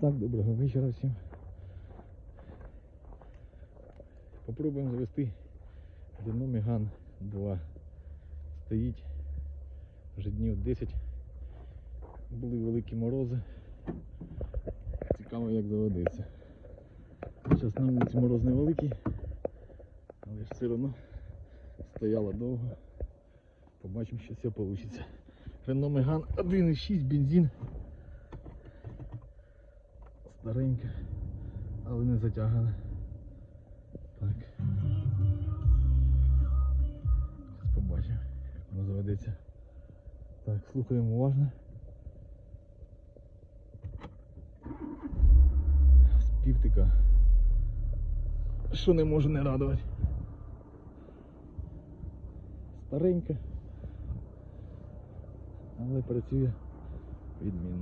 Так, доброго вечора всім. Попробуємо завести Megane 2. Стоїть вже днів 10. Були великі морози. Цікаво як заведеться. Зараз на вулиці мороз невеликий, але ж все одно стояла довго. Побачимо, що все вийде. Renault Megane 1.6 бензин. Старенька, але не затягана. Так. Зараз побачимо, як воно заведеться. Так, слухаємо уважно. Співтика. Що не може не радувати. Старенька, але працює відмінно.